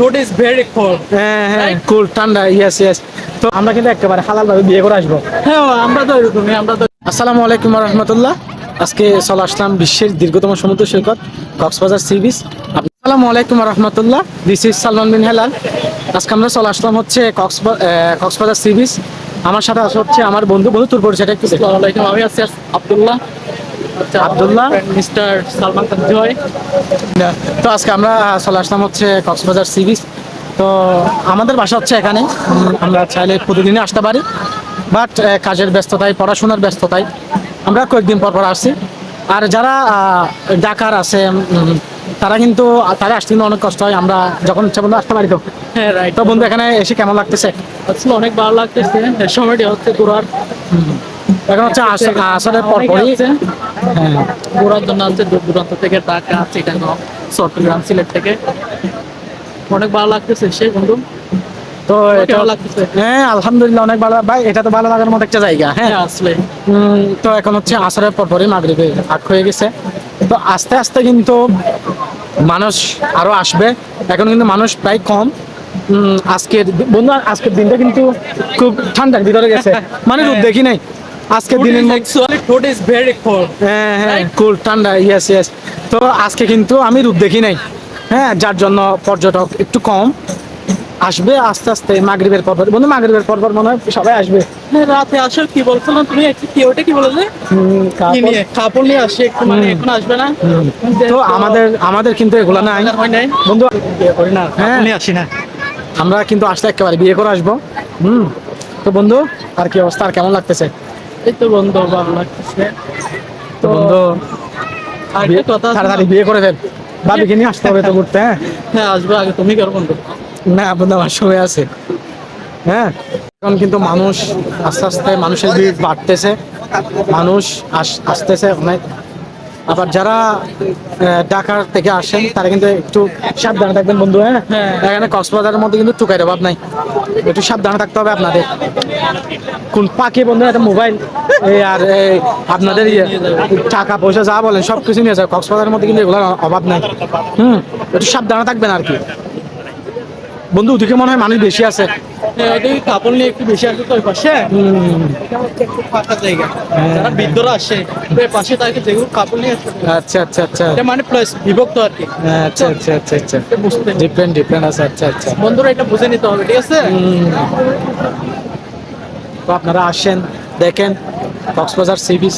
is very cold. হ্যাঁ হ্যাঁ Right? কুল ঠান্ডা ইয়েস ইয়েস তো আমরা কিন্তু একেবারে হালাল ভাবে বিয়ে করে আসব। হ্যাঁ আমরা তো এরকমই আমরা তো আসসালামু আলাইকুম রহমতুল্লাহ আজকে চলে আসলাম বিশ্বের দীর্ঘতম সমুদ্র সৈকত কক্সবাজার সি বিচ। আসসালামু আলাইকুম রহমতুল্লাহ দিস ইজ সালমান বিন হেলাল। আজকে আমরা চলে আসলাম হচ্ছে কক্সবা- কক্সবাজার সি বিচ। আমার সাথে আছে হচ্ছে আমার বন্ধু বন্ধু তোর পরিচয়টা একটু আমি আছি আব্দুল্লাহ। আব্দুল্লাহ? মিস্টার সালমান জয়। তো আজকে আমরা চলে আসলাম হচ্ছে কক্সবাজার সি বিচ তো আমাদের বাসা হচ্ছে এখানে আমরা চাইলে প্রতিদিনই আসতে পারি বাট কাজের ব্যস্ততায় পড়াশোনার ব্যস্ততায় আমরা কয়েকদিন পর পর আসছি। আর যারা ঢাকার আছে তারা কিন্তু তারা আসতে কিন্তু অনেক কষ্ট হয় আমরা যখন ইচ্ছা বন্ধু আসতে পারি তো। হ্যাঁ রাইট তো বন্ধু এখানে এসে কেমন লাগতেছে? আসলে অনেক ভালো লাগতেছে এই সময়টি হচ্ছে ঘোরার। এখন হচ্ছে আস- আসরের পর পরই আসছে। হ্যাঁ। ঘোরার জন্য আছে দূর দূরান্ত থেকে ঢাকা চিটাগাং চট্টগ্রাম সিলেট থেকে। অনেক ভালো লাগতেছে সে বন্ধু। তো এটা লাগতেছে? হ্যাঁ আলহামদুলিল্লাহ অনেক ভালো। ভাই এটা তো ভালো লাগার মতো একটা জায়গা হ্যাঁ। আসলে। তো এখন হচ্ছে আসরের পর পরই মাগরিবে আট হয়ে গেছে। তো আস্তে আস্তে কিন্তু মানুষ আরও আসবে। এখন কিন্তু মানুষ প্রায় কম। আজকের বন্ধু আজকের দিনটা কিন্তু খুব ঠান্ডার ভিতরে গেছে। মানে রোদ দেখি নাই। আজকের দিনের actually food is very cold হ্যাঁ হ্যাঁ Right? কুল ঠান্ডা ইয়েস ইয়েস তো আজকে কিন্তু আমি রোদ দেখি নাই। হ্যাঁ যার জন্য পর্যটক একটু কম। আসবে আস্তে আস্তে মাগরিবের পর বন্ধু মাগরিবের পর পর মনে হয় সবাই আসবে। হ্যাঁ, রাতে আসার কি বলছিলাম তুমি? কি ওটা কি বলে কাপড়- নিয়ে? আসে একটু মানে এখন আসবে না? তো আমাদের আমাদের কিন্তু এগুলো নাই। বন্ধু না হ্যাঁ। নিয়ে আসি না। আমরা কিন্তু আসতে একেবারে বিয়ে করে আসব। হুম। তো বন্ধু আর কি অবস্থা? আর কেমন লাগতেছে? এই তো বন্ধু ভালো লাগতেছে। তো বন্ধু কথা তাড়াতাড়ি বিয়ে করে ফেল ভাবিকে নিয়ে আসতে হবে তো ঘুরতে হ্যাঁ? হ্যাঁ আসবে আগে তুমি করো বন্ধু। না বন্ধু আমার সময় আছে। হ্যাঁ? এখন কিন্তু মানুষ আস্তে আস্তে মানুষের ভিড় বাড়তেছে। মানুষ আসতেছে অনেক। আবার যারা ঢাকার থেকে আসেন তারা কিন্তু একটু সাবধানে থাকবেন বন্ধু হ্যাঁ? হ্যাঁ। এখানে কক্সবাজারের মধ্যে কিন্তু টুকাই অভাব নাই। একটু সাবধানে থাকতে হবে আপনাদের। কোন পাখি বন্ধু একটা মোবাইল আর আপনাদের ইয়ে টাকা পয়সা যা বলেন সব কিছু নিয়ে যায় কক্সবাজারের মধ্যে কিন্তু এগুলোর অভাব নাই। হুম একটু সাবধানে থাকবেন আর কি। বন্ধু ওদিকে মনে হয় মানুষ বেশি আছে। হ্যাঁ কাপড় নিয়ে একটু বেশি তো ওই পাশে। হুম, এটা হচ্ছে ফাঁকা জায়গা। যারা বৃদ্ধরা আসে তো পাশে তাকে যেগুলো কাপড় নিয়ে আচ্ছা আচ্ছা আচ্ছা। এটা মানে প্লাস বিভক্ত আর কি। আচ্ছা আচ্ছা আচ্ছা আচ্ছা। বুঝতে ডিফারেন্ট ডিফারেন্ট আছে আচ্ছা আচ্ছা। বন্ধুরা এটা বুঝে নিতে হবে ঠিক আছে। তো আপনারা আসেন দেখেন কক্সবাজার সি বিচ